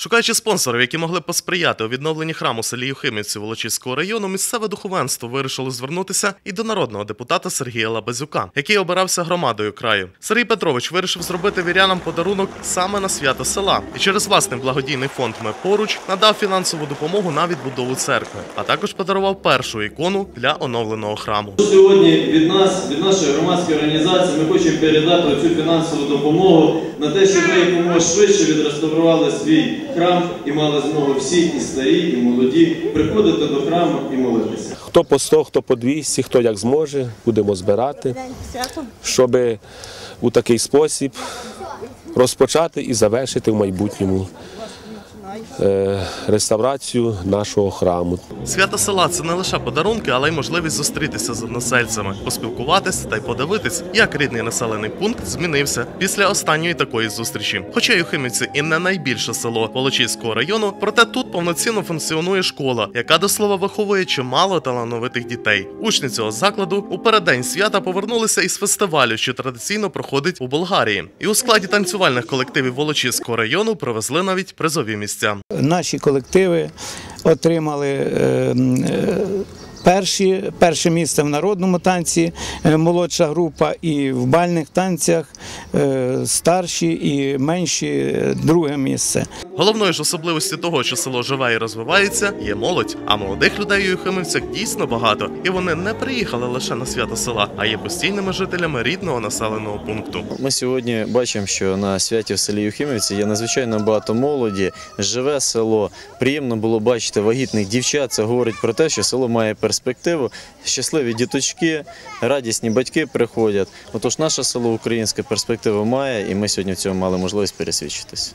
Шукаючи спонсорів, які могли посприяти у відновленні храму селі Юхимівці Волочиського району, місцеве духовенство вирішило звернутися і до народного депутата Сергія Лабазюка, який обирався громадою краю. Сергій Петрович вирішив зробити вірянам подарунок саме на свято села і через власний благодійний фонд Ми поруч надав фінансову допомогу на відбудову церкви, а також подарував першу ікону для оновленого храму. Сьогодні від нас, від нашої громадської організації, ми хочемо передати цю фінансову допомогу на те, щоб ми якомога швидше відреставрували свій храм і мали змогу всі, і старі, і молоді, приходити до храму і молитися. Хто по 100, хто по 200, хто як зможе, будемо збирати, щоб у такий спосіб розпочати і завершити в майбутньому реставрацію нашого храму. Свято села це не лише подарунки, але й можливість зустрітися з односельцями, поспілкуватись та й подивитись, як рідний населений пункт змінився після останньої такої зустрічі. Хоча Юхимівці і не найбільше село Волочиського району, проте тут повноцінно функціонує школа, яка до слова виховує чимало талановитих дітей. Учні цього закладу у переддень свята повернулися із фестивалю, що традиційно проходить у Болгарії, і у складі танцювальних колективів Волочиського району привезли навіть призові місця. Наші колективи отримали е, е, перші, перше місце в народному танці, е, молодша група, і в бальних танцях старші і менші е, друге місце. Головною ж особливості того, що село живе і розвивається, є молодь. А молодих людей у Юхимівцях дійсно багато, і вони не приїхали лише на свято села, а є постійними жителями рідного населеного пункту. Ми сьогодні бачимо, що на святі в селі Юхимівці є надзвичайно багато молоді, живе село. Приємно було бачити вагітних дівчат. Це говорить про те, що село має перспективу. Щасливі діточки, радісні батьки приходять. Отож, наше село українське перспективу має, і ми сьогодні в цьому мали можливість пересвідчитись.